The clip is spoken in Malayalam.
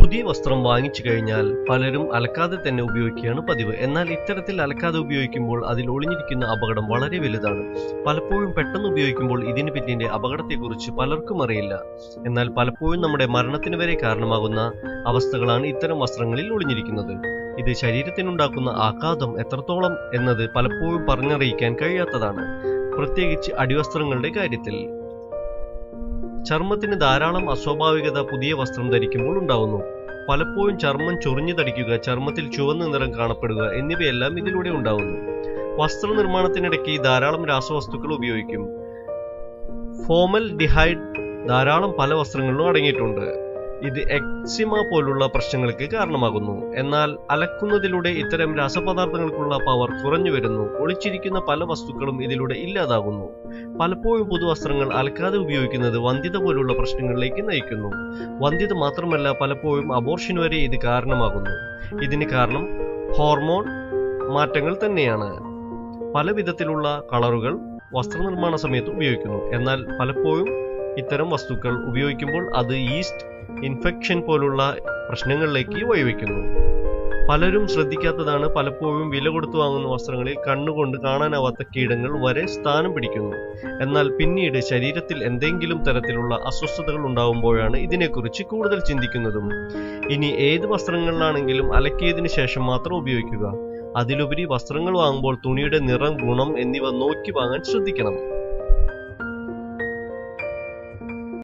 പുതിയ വസ്ത്രം വാങ്ങിച്ചു കഴിഞ്ഞാൽ പലരും അലക്കാതെ തന്നെ ഉപയോഗിക്കുകയാണ് പതിവ്. എന്നാൽ ഇത്തരത്തിൽ അലക്കാതെ ഉപയോഗിക്കുമ്പോൾ അതിൽ ഒളിഞ്ഞിരിക്കുന്ന അപകടം വളരെ വലുതാണ്. പലപ്പോഴും പെട്ടെന്ന് ഉപയോഗിക്കുമ്പോൾ ഇതിന് പിന്നിന്റെ അപകടത്തെക്കുറിച്ച് പലർക്കും അറിയില്ല. എന്നാൽ പലപ്പോഴും നമ്മുടെ മരണത്തിന് വരെ കാരണമാകുന്ന അവസ്ഥകളാണ് ഇത്തരം വസ്ത്രങ്ങളിൽ ഒളിഞ്ഞിരിക്കുന്നത്. ഇത് ശരീരത്തിനുണ്ടാക്കുന്ന ആഘാതം എത്രത്തോളം എന്നത് പലപ്പോഴും പറഞ്ഞറിയിക്കാൻ കഴിയാത്തതാണ്. പ്രത്യേകിച്ച് അടിവസ്ത്രങ്ങളുടെ കാര്യത്തിൽ. ചർമ്മത്തിന് ധാരാളം അസ്വാഭാവികത പുതിയ വസ്ത്രം ധരിക്കുമ്പോൾ ഉണ്ടാവുന്നു. പലപ്പോഴും ചർമ്മം ചൊറിഞ്ഞു തടിക്കുക ചർമ്മത്തിൽ ചുവന്ന നിറം കാണപ്പെടുക എന്നിവയെല്ലാം ഇതിലൂടെ ഉണ്ടാവുന്നു. വസ്ത്രനിർമ്മാണത്തിനിടയ്ക്ക് ധാരാളം രാസവസ്തുക്കൾ ഉപയോഗിക്കും. ഫോമൽ ഡിഹൈഡ് ധാരാളം പല വസ്ത്രങ്ങളിലും അടങ്ങിയിട്ടുണ്ട്. ഇത് എക്സിമ പോലുള്ള പ്രശ്നങ്ങൾക്ക് കാരണമാകുന്നു. എന്നാൽ അലക്കുന്നതിലൂടെ ഇത്തരം രാസപദാർത്ഥങ്ങൾക്കുള്ള പവർ കുറഞ്ഞു വരുന്നു. ഒളിച്ചിരിക്കുന്ന പല വസ്തുക്കളും ഇതിലൂടെ ഇല്ലാതാകുന്നു. പലപ്പോഴും പുതുവസ്ത്രങ്ങൾ അലക്കാതെ ഉപയോഗിക്കുന്നത് വന്ധ്യത പോലുള്ള പ്രശ്നങ്ങളിലേക്ക് നയിക്കുന്നു. വന്ധ്യത മാത്രമല്ല പലപ്പോഴും അബോർഷൻ വരെ ഇത് കാരണമാകുന്നു. ഇതിന് കാരണം ഹോർമോൺ മാറ്റങ്ങൾ തന്നെയാണ്. പല വിധത്തിലുള്ള കളറുകൾ വസ്ത്രനിർമ്മാണ സമയത്ത് ഉപയോഗിക്കുന്നു. എന്നാൽ പലപ്പോഴും ഇത്തരം വസ്തുക്കൾ ഉപയോഗിക്കുമ്പോൾ അത് ഈസ്റ്റ് ഇൻഫെക്ഷൻ പോലുള്ള പ്രശ്നങ്ങളിലേക്ക് വഴിവെക്കുന്നു. പലരും ശ്രദ്ധിക്കാത്തതാണ് പലപ്പോഴും വില കൊടുത്തു വാങ്ങുന്ന വസ്ത്രങ്ങളിൽ കണ്ണുകൊണ്ട് കാണാനാവാത്ത കീടങ്ങൾ വരെ സ്ഥാനം പിടിക്കുന്നു. എന്നാൽ പിന്നീട് ശരീരത്തിൽ എന്തെങ്കിലും തരത്തിലുള്ള അസ്വസ്ഥതകൾ ഉണ്ടാവുമ്പോഴാണ് ഇതിനെക്കുറിച്ച് കൂടുതൽ ചിന്തിക്കുന്നതും. ഇനി ഏത് വസ്ത്രങ്ങളിലാണെങ്കിലും അലക്കിയതിന് ശേഷം മാത്രം ഉപയോഗിക്കുക. അതിലുപരി വസ്ത്രങ്ങൾ വാങ്ങുമ്പോൾ തുണിയുടെ നിറം ഗുണം എന്നിവ നോക്കി വാങ്ങാൻ ശ്രദ്ധിക്കണം.